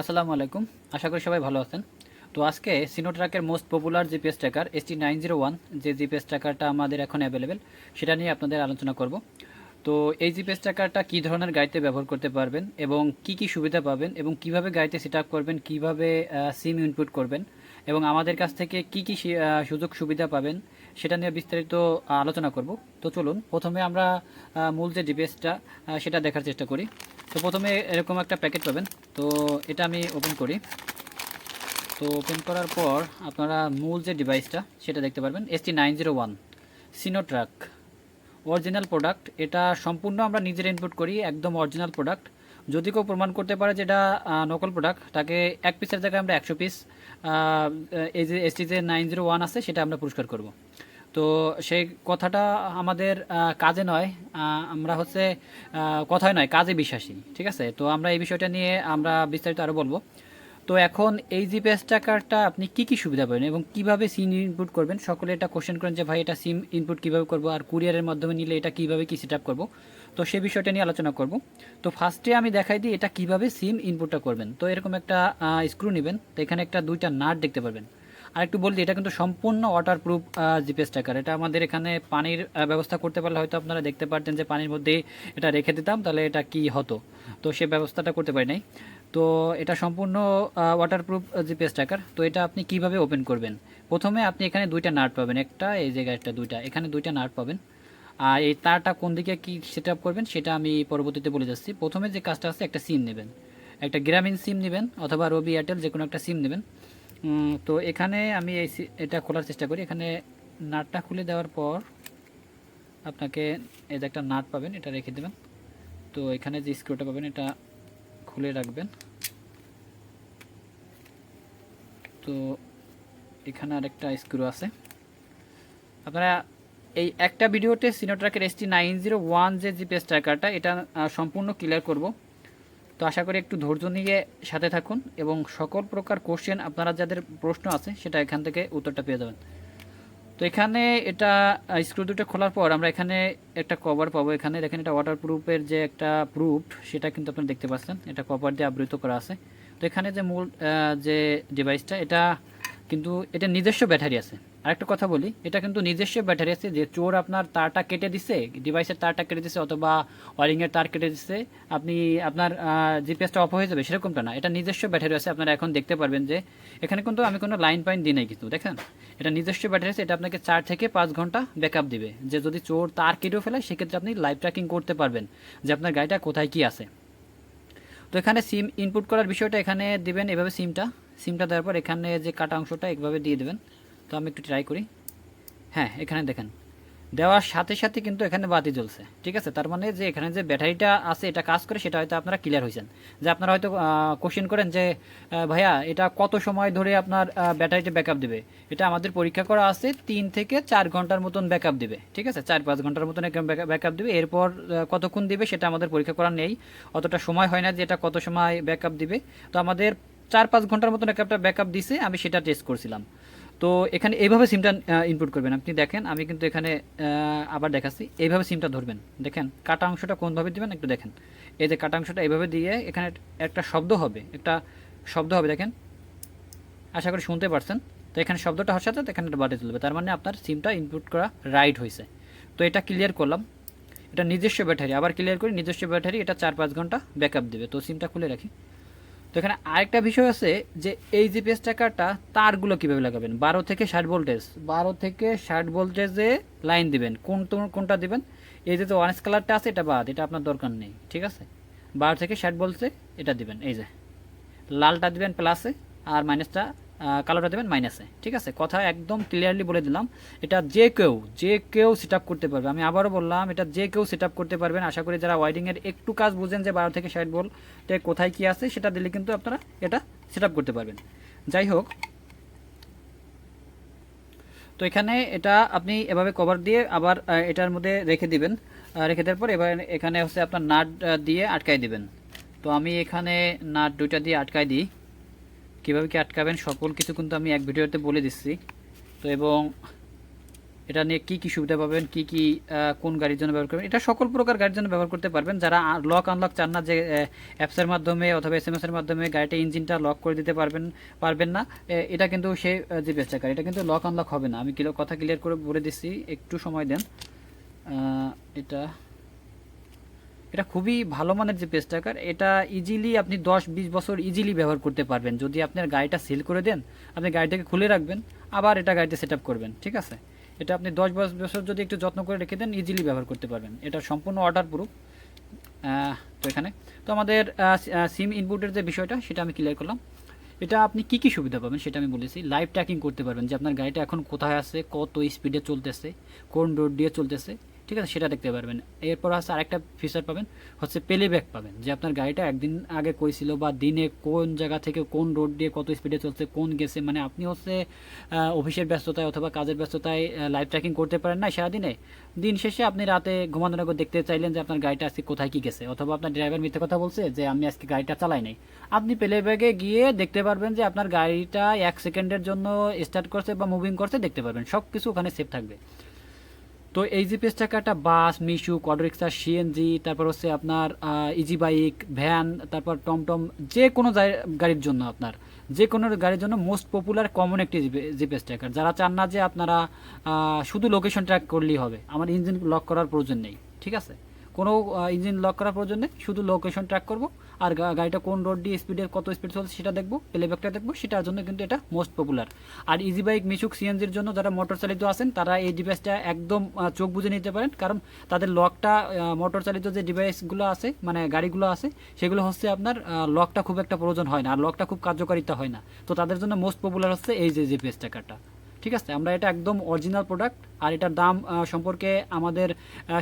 আসসালামু আলাইকুম। আশা করি সবাই ভালো আছেন। তো আজকে সিনোট্রাকের most popular GPS tracker S T nine zero one যে জিপিএস ট্র্যাকারটা আমাদের এখন অ্যাভেলেবেল সেটা নিয়ে আপনাদের আলোচনা করব। তো এই জিপিএস ট্র্যাকারটা কী ধরনের গাড়িতে ব্যবহার করতে পারবেন এবং কি কি সুবিধা পাবেন এবং কীভাবে গাড়িতে সেট আপ করবেন, কীভাবে সিম ইনপুট করবেন এবং আমাদের কাছ থেকে কি কি সুযোগ সুবিধা পাবেন, সেটা নিয়ে বিস্তারিত আলোচনা করব। তো চলুন, প্রথমে আমরা মূল যে ডিভাইসটা সেটা দেখার চেষ্টা করি। তো প্রথমে এরকম একটা প্যাকেট পাবেন। তো এটা আমি ওপেন করি। তো ওপেন করার পর আপনারা মূল যে ডিভাইসটা সেটা দেখতে পারবেন S T nine zero one Sinotruk original product এটা সম্পূর্ণ আমরা নিজের ইনপুট করি একদম অরিজিনাল প্রোডাক্ট যদি কেউ প্রমাণ করতে পারে যে এটা আহ, নকল প্রোডাক্ট তাকে এক পিসের জায়গায় আমরা একশো পিস এই যে এস টি যে নাইন জিরো ওয়ান আছে সেটা আমরা পুরস্কার করব। তো সেই কথাটা আমাদের কাজে নয় আমরা হচ্ছে কথায় নয়, কাজে বিশ্বাসী, ঠিক আছে? তো আমরা এই বিষয়টা নিয়ে আমরা বিস্তারিত আরও বলব। তো এখন এই জিপিএস ট্র্যাকারটা আপনি কি কি সুবিধা পাবেন এবং কীভাবে সিম ইনপুট করবেন? সকলে এটা কোশ্চেন করেন যে, ভাই, এটা সিম ইনপুট কীভাবে করব আর কুরিয়ারের মাধ্যমে নিলে এটা কীভাবে কি সেট আপ করব? তো সেই বিষয়টা নিয়ে আলোচনা করব। তো ফার্স্টে আমি দেখাই দিই এটা কীভাবে সিম ইনপুটটা করবেন। তো এরকম একটা স্ক্রু নেবেন। তো এখানে একটা দুইটা নাট দেখতে পারবেন। আর একটু বলি এটা কিন্তু সম্পূর্ণ ওয়াটার প্রুফ জিপিএস ট্র্যাকার এটা আমাদের এখানে পানির ব্যবস্থা করতে পারলে হয়তো আপনারা দেখতে পারতেন যে পানির মধ্যে এটা রেখে দিতাম, তাহলে এটা কি হতো? তো সে ব্যবস্থাটা করতে পারি নাই। তো এটা সম্পূর্ণ ওয়াটারপ্রুফ জিপিএস ট্র্যাকার তো এটা আপনি কীভাবে ওপেন করবেন? প্রথমে আপনি এখানে দুইটা নাট পাবেন, একটা এই জায়গায় একটা দুইটা, এখানে দুইটা নাট পাবেন। আর এই তারটা কোন দিকে কি সেট আপ করবেন, সেটা আমি পরবর্তীতে বলে যাচ্ছি। প্রথমে যে কাজটা আছে, একটা সিম নেবেন। একটা গ্রামীণ সিম নেবেন, অথবা রবি এয়ারটেল যে কোনো একটা সিম নেবেন। তো এখানে আমি এই এটা খোলার চেষ্টা করি। এখানে নাটটা খুলে দেওয়ার পর আপনাকে এই যে একটা নাট পাবেন, এটা রেখে দেবেন। তো এখানে যে স্ক্রুটা পাবেন, এটা খুলে রাখবেন। তো এখানে আরেকটা স্ক্রু আছে। আপনারা এই একটা ভিডিওতে সিনোট্রাকের S T nine zero one যে জিপিএস ট্র্যাকারটা এটা সম্পূর্ণ ক্লিয়ার করব। তো আশা করি একটু ধৈর্য নিয়ে সাথে থাকুন এবং সকল প্রকার কোশ্চেন আপনারা যাদের প্রশ্ন আছে সেটা এখান থেকে উত্তরটা পেয়ে যাবেন। তো এখানে এটা স্ক্রু দুটো খোলার পর আমরা এখানে একটা কভার পাবো। এখানে দেখেন এটা ওয়াটার প্রুফের যে একটা প্রুফ সেটা কিন্তু আপনারা দেখতে পাচ্ছেন। এটা কভার দিয়ে আবৃত করা আছে। তো এখানে যে মূল যে ডিভাইসটা এটা কিন্তু, এটা নিজস্ব ব্যাটারি আছে। আরেকটা কথা বলি, এটা কিন্তু নিজস্ব ব্যাটারি আছে, যে চোর আপনার তারটা কেটে দিছে ডিভাইসের তারটা কেটে দিছে, অথবা ওয়ারিংয়ের তার কেটে দিচ্ছে আপনি আপনার জিপিএসটা অফ হয়ে যাবে, সেরকমটা না। এটা নিজস্ব ব্যাটারি আছে, আপনারা এখন দেখতে পারবেন যে, এখানে কিন্তু আমি কোনো লাইন পাইন দিই নাই কিন্তু, দেখেন? এটা নিজস্ব ব্যাটারি আছে, এটা আপনাকে চার থেকে পাঁচ ঘণ্টা ব্যাকআপ দিবে। যে যদি চোর তার কেটেও ফেলে, সেক্ষেত্রে আপনি লাইভ ট্র্যাকিং করতে পারবেন যে আপনার গাড়িটা কোথায় কি আছে। তো এখানে সিম ইনপুট করার বিষয়টা এখানে দিবেন, এভাবে সিমটা সিমটা দেওয়ার পর এখানে যে কাটা অংশটা, এভাবে দিয়ে দেবেন। তো আমি একটু ট্রাই করি। হ্যাঁ এখানে দেখেন। দেওয়ার সাথে সাথে কিন্তু এখানে বাতি জ্বলছে, ঠিক আছে? তার মানে যে এখানে যে ব্যাটারিটা আছে, এটা কাজ করে, সেটা হয়তো আপনারা ক্লিয়ার হয়েছেন যে আপনারা হয়তো কোশ্চেন করেন যে ভাইয়া, এটা কত সময় ধরে আপনার ব্যাটারিটা ব্যাকআপ দিবে? এটা আমাদের পরীক্ষা করা আছে তিন থেকে চার ঘণ্টার মতন ব্যাকআপ দিবে, ঠিক আছে? চার পাঁচ ঘণ্টার মতন ব্যাকআপ দিবে। এরপর কতক্ষণ দিবে সেটা আমাদের পরীক্ষা করা নেই। অতটা সময় হয় না যে এটা কত সময় ব্যাকআপ দিবে। তো আমাদের চার পাঁচ ঘণ্টার মতন একটা ব্যাকআপ দিছে, আমি সেটা টেস্ট করছিলাম। তো এখানে এইভাবে সিমটা ইনপুট করবেন। আপনি দেখেন, আমি কিন্তু এখানে আবার দেখাচ্ছি। এইভাবে সিমটা ধরবেন। দেখেন, কাটা অংশটা কোনভাবে দিবেন একটু দেখেন। এই যে কাটা অংশটা এইভাবে দিয়ে এখানে একটা শব্দ হবে, একটা শব্দ হবে, দেখেন। আশা করি শুনতে পারছেন। তো এখানে শব্দটা হওয়ার সাথে এখানে একটা বাটে তুলবে তার মানে আপনার সিমটা ইনপুট করা রাইট হয়েছে। তো এটা ক্লিয়ার করলাম। এটা নিজস্ব ব্যাটারি। আবার ক্লিয়ার করি, নিজস্ব ব্যাটারি এটা চার পাঁচ ঘণ্টা ব্যাকআপ দেবে। তো সিমটা খুলে রাখি। তো এখানে আরেকটা বিষয় আছে যে এই জিপিএস ট্র্যাকারটা তারগুলো কীভাবে লাগাবেন? বারো থেকে ষাট ভোল্টেজ বারো থেকে ষাট ভোল্টেজে লাইন দিবেন। কোন কোনটা দিবেন? এই যে তো অরেঞ্জ কালারটা আছে, এটা বাদ, এটা আপনার দরকার নেই, ঠিক আছে? বারো থেকে ষাট ভোল্টে এটা দিবেন, এই যে। লালটা দিবেন প্লাসে আর মাইনাসটা কালোটা দেবেন মাইনাসে ঠিক আছে? কথা একদম ক্লিয়ারলি বলে দিলাম। এটা যে কেউ যে কেউ সেট করতে পারবে। আমি আবারও বললাম, এটা যে কেউ সেট করতে পারবেন। আশা করি যারা ওয়াইডিংয়ের একটু কাজ বুঝেন যে বারো থেকে ষাট ভোল্টে কোথায় কি আছে, সেটা দিলে কিন্তু আপনারা এটা সেট করতে পারবেন। যাই হোক, তো এখানে এটা আপনি এভাবে কভার দিয়ে আবার এটার মধ্যে রেখে দিবেন। রেখে দেওয়ার পর এবার এখানে হচ্ছে আপনার নাট দিয়ে আটকাই দিবেন। তো আমি এখানে নাট দুইটা দিয়ে আটকাই দিই। কীভাবে কি আটকাবেন, সকল কিছু কিন্তু আমি এক ভিডিওতে বলে দিচ্ছি। তো এবং এটা নিয়ে কী কী সুবিধা পাবেন, কী কী কোন গাড়ির জন্য ব্যবহার করবেন, এটা সকল প্রকার গাড়ির জন্য ব্যবহার করতে পারবেন। যারা লক আনলক চান না যে অ্যাপসের মাধ্যমে অথবা এস এর মাধ্যমে গাড়িটা ইঞ্জিনটা লক করে দিতে পারবেন পারবেন না এটা কিন্তু সেই জিপিএস টাকার এটা কিন্তু লক আনলক হবে না। আমি কথা ক্লিয়ার করে বলে দিচ্ছি, একটু সময় দেন। এটা এটা খুবই ভালো মানের যে পেস্টাকার এটা ইজিলি আপনি দশ বিশ বছর ইজিলি ব্যবহার করতে পারবেন। যদি আপনার গাড়িটা সেল করে দেন, আপনি গাড়িটাকে খুলে রাখবেন, আবার এটা গাড়িতে সেট করবেন, ঠিক আছে? এটা আপনি দশ বছ- বছর যদি একটু যত্ন করে রেখে দেন ইজিলি ব্যবহার করতে পারবেন। এটা সম্পূর্ণ অর্ডার প্রুফ তো এখানে। তো আমাদের সিম ইনপুটের যে বিষয়টা, সেটা আমি ক্লিয়ার করলাম। এটা আপনি কি কি সুবিধা পাবেন, সেটা আমি বলেছি। লাইভ ট্র্যাকিং করতে পারবেন যে আপনার গাড়িটা এখন কোথায় আছে, কত স্পিডে চলতেছে, কোন রোড দিয়ে চলতেছে। ঠিক আছে, সেটা দেখতে পারবেন। এরপর আছে আরেকটা ফিচার পাবেন, হচ্ছে প্লেব্যাক পাবেন, যে আপনার গাড়িটা একদিন আগে কইছিল বা দিনে কোন জায়গা থেকে কোন রোড দিয়ে কত স্পিডে চলছে, কোন গেছে মানে আপনি হচ্ছে অফিসের ব্যস্ততায় অথবা কাজের ব্যস্ততায় লাইভ ট্র্যাকিং করতে পারেন না সারাদিনে। দিন শেষে আপনি রাতে ঘুমানোর আগে দেখতে চাইলেন যে আপনার গাড়িটা আজকে কোথায় কি গেছে, অথবা আপনার ড্রাইভার মিথ্যে কথা বলছে যে আমি আজকে গাড়িটা চালাই নাই। আপনি প্লেব্যাগে গিয়ে দেখতে পারবেন যে আপনার গাড়িটা এক সেকেন্ডের জন্য স্টার্ট করছে বা মুভিং করছে, দেখতে পারবেন সব কিছু ওখানে সেভ থাকবে। তো এই জিপিএস চাকাটা বাস মিশুক অটোরিক্সা সিএনজি তারপর হচ্ছে আপনার ইজি বাইক ভ্যান তারপর টমটম, যে কোনো গাড়ির জন্য আপনার। যে কোনো গাড়ির জন্য মোস্ট পপুলার কমন একটি জিপিএস ট্র্যাকার যারা চান না যে আপনারা শুধু লোকেশন ট্র্যাক করলেই হবে। আমার ইঞ্জিন লক করার প্রয়োজন নেই। ঠিক আছে? কোনো ইঞ্জিন লক করার প্রয়োজন নেই। শুধু লোকেশন ট্র্যাক করব। আর গাড়িটা কোন রোড দিয়ে স্পিডের কত স্পিড চলছে সেটা দেখব প্লেব্যাকটা দেখব, সেটার জন্য কিন্তু এটা মোস্ট পপুলার আর ইজি বাইক মিশুক সিএনজির জন্য যারা মোটর চালিত আছেন, তারা এই ডিভাইসটা একদম চোখ বুঝে নিতে পারেন। কারণ তাদের লকটা মোটর চালিত যে ডিভাইসগুলো আছে মানে গাড়িগুলো আছে, সেগুলো হচ্ছে আপনার লকটা খুব একটা প্রয়োজন হয় না। আর লকটা খুব কার্যকারিতা হয় না। তো তাদের জন্য মোস্ট পপুলার হচ্ছে এই যে জিপিএস ট্র্যাকারটা ঠিক আছে? আমরা এটা একদম অরিজিনাল প্রোডাক্ট আর এটার দাম সম্পর্কে আমাদের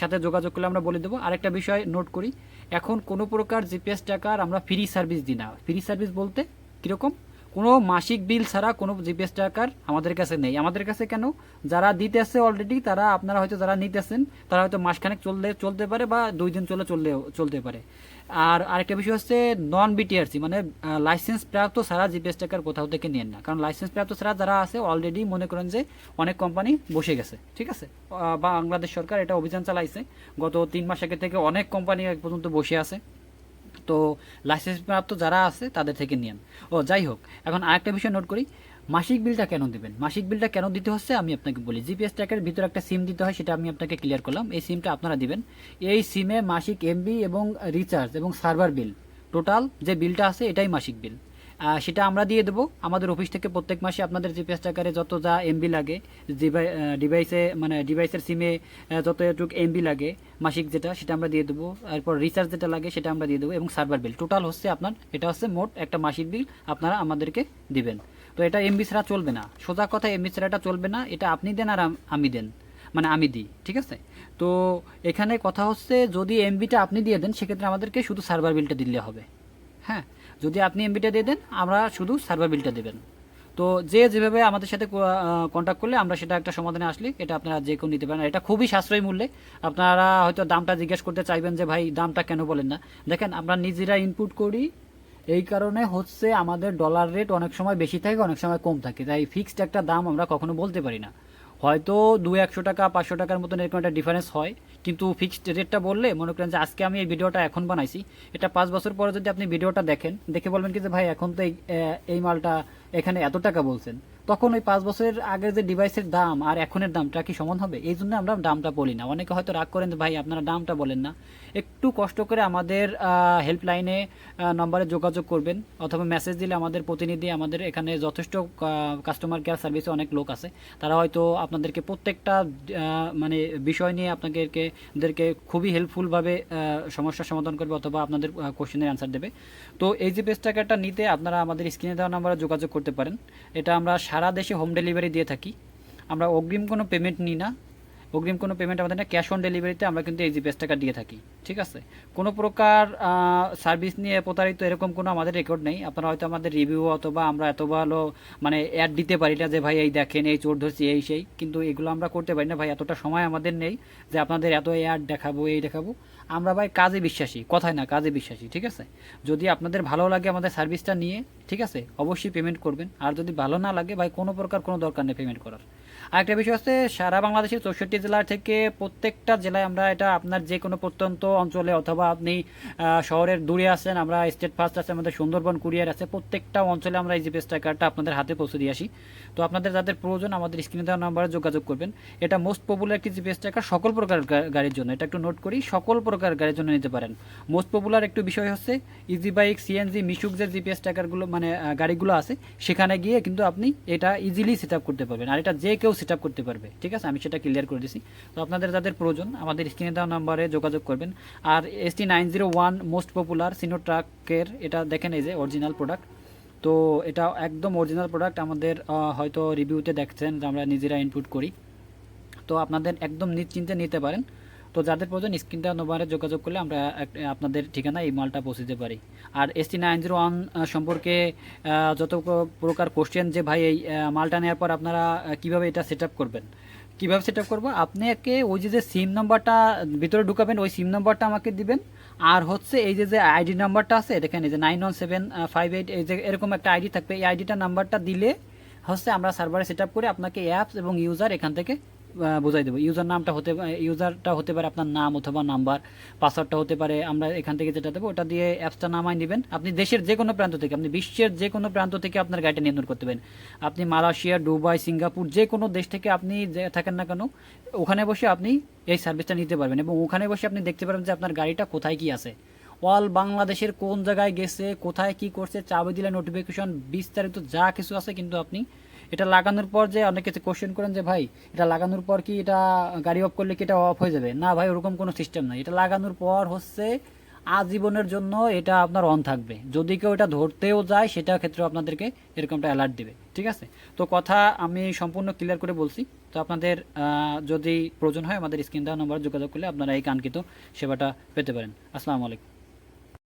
সাথে যোগাযোগ করলে আমরা বলে দেবো। আরেকটা বিষয় নোট করি এখন কোনো প্রকার জিপিএস টাকার আমরা ফ্রি সার্ভিস দিই না। ফ্রি সার্ভিস বলতে কীরকম? কোনো মাসিক বিল ছাড়া কোনো জিপিএস টাকার আমাদের কাছে নেই। আমাদের কাছে কেন? যারা দিতেছে অলরেডি তারা আপনারা হয়তো যারা নিতেছেন, তারা হয়তো মাসখানেক চললে, চলতে পারে বা দুই দিন চলে চললে, চলতে পারে। আর আরেকটা বিষয় হচ্ছে নন বিটিআরসি মানে লাইসেন্স প্রাপ্ত ছাড়া জিপিএস টাকার কোথাও থেকে নেন না। কারণ লাইসেন্স প্রাপ্ত ছাড়া যারা আছে অলরেডি মনে করেন যে অনেক কোম্পানি বসে গেছে, ঠিক আছে? বাংলাদেশ সরকার এটা অভিযান চালাইছে। গত তিন মাস আগে থেকে অনেক কোম্পানি এক পর্যন্ত বসে আছে। তো লাইসেন্স প্রাপ্ত যারা আছে, তাদের থেকে নিয়েন। ও, যাই হোক, এখন আরেকটা বিষয় নোট করি। মাসিক বিলটা কেন দিবেন? মাসিক বিলটা কেন দিতে হচ্ছে? আমি আপনাকে বলি। জিপিএস ট্র্যাকের ভিতরে একটা সিম দিতে হয়, সেটা আমি আপনাকে ক্লিয়ার করলাম। এই সিমটা আপনারা দিবেন। এই সিমে মাসিক এমবি এবং রিচার্জ এবং সার্ভার বিল টোটাল যে বিলটা আছে, এটাই মাসিক বিল সেটা আমরা দিয়ে দেবো। আমাদের অফিস থেকে প্রত্যেক মাসে আপনাদের জিপিএস ট্র্যাকারে যত যা এমবি লাগে ডিভাইসে মানে ডিভাইসের সিমে যত এটুক এমবি লাগে, মাসিক যেটা, সেটা আমরা দিয়ে দেবো। এরপর রিচার্জ যেটা লাগে, সেটা আমরা দিয়ে দেবো এবং সার্ভার বিল টোটাল হচ্ছে আপনার, এটা হচ্ছে মোট একটা মাসিক বিল আপনারা আমাদেরকে দিবেন। তো এটা এমবি ছাড়া চলবে না। সোজা কথা এমবি ছাড়া এটা চলবে না। এটা আপনি দেন আর আমি দেন। মানে আমি দিই, ঠিক আছে? তো এখানে কথা হচ্ছে, যদি এমবিটা আপনি দিয়ে দেন, সেক্ষেত্রে আমাদেরকে শুধু সার্ভার বিলটা দিলে হবে। হ্যাঁ যদি আপনি এমবিটা দিয়ে দেন, আমরা শুধু সার্ভার বিলটা দেবেন। তো যে যেভাবে আমাদের সাথে কন্ট্যাক্ট করলে আমরা সেটা একটা সমাধানে আসলে এটা আপনারা যে কেউ নিতে পারেন। এটা খুবই সাশ্রয়ী মূল্যে। আপনারা হয়তো দামটা জিজ্ঞেস করতে চাইবেন যে, ভাই, দামটা কেন বলেন না? দেখেন, আমরা নিজেরা ইনপুট করি। এই কারণে হচ্ছে আমাদের ডলার রেট অনেক সময় বেশি থাকে, অনেক সময় কম থাকে। তাই ফিক্সড একটা দাম আমরা কখনো বলতে পারি না। হয়তো দু একশো টাকা, পাঁচশো টাকার মতন এরকম একটা ডিফারেন্স হয়। কিন্তু ফিক্সড রেটটা বললে মনে করেন যে আজকে আমি এই ভিডিওটা এখন বানাইছি। এটা পাঁচ বছর পরে যদি আপনি ভিডিওটা দেখেন, দেখে বলবেন কি যে ভাই এখন তো এই মালটা এখানে এত টাকা বলছেন। তখন ওই পাঁচ বছরের আগের যে ডিভাইসের দাম আর এখনের দামটা কি সমান হবে? এই জন্য আমরা দামটা বলি না। অনেকে হয়তো রাগ করেন ভাই, আপনারা দামটা বলেন না। একটু কষ্ট করে আমাদের হেল্পলাইনে নম্বরে যোগাযোগ করবেন অথবা মেসেজ দিলে আমাদের প্রতিনিধি আমাদের এখানে যথেষ্ট কাস্টমার কেয়ার সার্ভিসে অনেক লোক আছে। তারা হয়তো আপনাদেরকে প্রত্যেকটা মানে বিষয় নিয়ে আপনাদেরকে ওদেরকে খুবই হেল্পফুলভাবে সমস্যার সমাধান করবে অথবা আপনাদের কোশ্চেনের অ্যান্সার দেবে। তো এই যে পেজ ট্র্যাকারটা নিতে আপনারা আমাদের স্ক্রিনে দেওয়া নাম্বারে যোগাযোগ করতে পারেন। এটা আমরা সারা দেশে হোম ডেলিভারি দিয়ে থাকি। আমরা অগ্রিম কোনো পেমেন্ট নিই না। অগ্রিম কোনো পেমেন্ট আমাদের না ক্যাশ অন ডেলিভারিতে আমরা কিন্তু এই জিপিএস টাকা দিয়ে থাকি, ঠিক আছে? কোনো প্রকার সার্ভিস নিয়ে প্রতারিত এরকম কোনো আমাদের রেকর্ড নেই। আপনারা হয়তো আমাদের রিভিউ অথবা আমরা এত ভালো মানে অ্যাড দিতে পারি না যে, ভাই, এই দেখেন, এই চোর ধরছি, এই সেই। কিন্তু এগুলো আমরা করতে পারি না। ভাই, এতটা সময় আমাদের নেই যে, আপনাদের এত অ্যাড দেখাবো, এই দেখাবো। আমরা ভাই কাজে বিশ্বাসী, কথায় না, কাজে বিশ্বাসী, ঠিক আছে? যদি আপনাদের ভালো লাগে আমাদের সার্ভিসটা নিয়ে, ঠিক আছে? অবশ্যই পেমেন্ট করবেন। আর যদি ভালো না লাগে, ভাই, কোনো প্রকার কোনো দরকার নেই পেমেন্ট করার। আরেকটা বিষয় হচ্ছে, সারা বাংলাদেশের চৌষট্টি জেলার থেকে প্রত্যেকটা জেলায় আমরা এটা আপনার যে কোনো প্রত্যন্ত অঞ্চলে অথবা আপনি শহরের দূরে আছেন, আমরা স্টেট ফার্স্ট আছে, আমাদের সুন্দরবন কুরিয়ার আছে, প্রত্যেকটা অঞ্চলে আমরা এই জিপিএস ট্র্যাকারটা আপনাদের হাতে পৌঁছে দিয়ে আসি। তো আপনাদের যাদের প্রয়োজন, আমাদের স্ক্রিনে দেওয়া নাম্বারে যোগাযোগ করবেন। এটা মোস্ট পপুলার একটি জিপিএস ট্র্যাকার সকল প্রকার গাড়ির জন্য। এটা একটু নোট করি, সকল প্রকার গাড়ির জন্য নিতে পারেন। মোস্ট পপুলার একটু বিষয় হচ্ছে ইজি বাইক সিএনজি মিশুক যে জিপিএস ট্র্যাকারগুলো মানে গাড়িগুলো আছে, সেখানে গিয়ে কিন্তু আপনি এটা ইজিলি সেট করতে পারবেন। আর এটা যে কেউ সেট করতে পারবে। ঠিক আছে? আমি সেটা ক্লিয়ার করে দিছি। তো আপনাদের যাদের প্রয়োজন, আমাদের স্ক্রিনে দেওয়া নাম্বারে যোগাযোগ করবেন। আর S T nine zero one most popular সিনো ট্রাকের এটা দেখেন এই যে অরিজিনাল প্রোডাক্ট তো এটা একদম অরিজিনাল প্রোডাক্ট আমাদের হয়তো রিভিউতে দেখছেন যে আমরা নিজেরা ইনপুট করি। তো আপনাদের একদম নিশ্চিন্তে নিতে পারেন। তো যাদের প্রয়োজন স্ক্রিনটা নম্বরে যোগাযোগ করলে আমরা আপনাদের ঠিকানা এই মালটা পৌঁছে দিতে পারি। আর S T nine zero one সম্পর্কে যত প্রকার কোশ্চেন যে ভাই এই মালটা নেওয়ার পর আপনারা কীভাবে এটা সেট করবেন? কীভাবে সেট আপ করব আপনাকে ওই যে যে সিম নাম্বারটা ভিতরে ঢুকাবেন, ওই সিম নাম্বারটা আমাকে দিবেন। আর হচ্ছে এই যে যে আইডি নাম্বারটা আছে, দেখেন এই যে nine one seven five eight এই যে এরকম একটা আইডি থাকবে। এই আইডিটা নাম্বারটা দিলে হচ্ছে আমরা সার্ভারে সেট আপ করে আপনাকে অ্যাপস এবং ইউজার এখান থেকে বোঝাই দেবো। ইউজার নামটা হতে ইউজারটা হতে পারে আপনার নাম অথবা নাম্বার পাসওয়ার্ডটা হতে পারে, আমরা এখান থেকে যেটা দেবো, ওটা দিয়ে অ্যাপসটা নামাই নেবেন। আপনি দেশের যে কোনো প্রান্ত থেকে, আপনি বিশ্বের যে কোনো প্রান্ত থেকে আপনার গাড়িটা নিয়ন্ত্রণ করতে পারেন। আপনি মালয়েশিয়া, দুবাই, সিঙ্গাপুর যে কোনো দেশ থেকে আপনি থাকেন না কেন, ওখানে বসে আপনি এই সার্ভিসটা নিতে পারবেন এবং ওখানে বসে আপনি দেখতে পারবেন যে আপনার গাড়িটা কোথায় কি আছে। অল বাংলাদেশের কোন জায়গায় গেছে, কোথায় কি করছে, চাবি দিলে নোটিফিকেশন বিস্তারিত যা কিছু আছে কিন্তু আপনি এটা লাগানোর পর যে অনেক কিছু কোশ্চেন করেন যে, ভাই, এটা লাগানোর পর কি এটা গাড়ি অফ করলে কি এটা অফ হয়ে যাবে? না ভাই, ওরকম কোনো সিস্টেম নাই। এটা লাগানোর পর হচ্ছে আজীবনের জন্য এটা আপনার অন থাকবে। যদি কেউ এটা ধরতেও যায় সেটা ক্ষেত্রে আপনাদেরকে এরকমটা অ্যালার্ট দেবে। ঠিক আছে? তো কথা আমি সম্পূর্ণ ক্লিয়ার করে বলছি। তো আপনাদের যদি প্রয়োজন হয়, আমাদের স্ক্রিন দেওয়া নম্বরে যোগাযোগ করলে আপনারা এই কাঙ্ক্ষিত সেবাটা পেতে পারেন। আসসালামু আলাইকুম।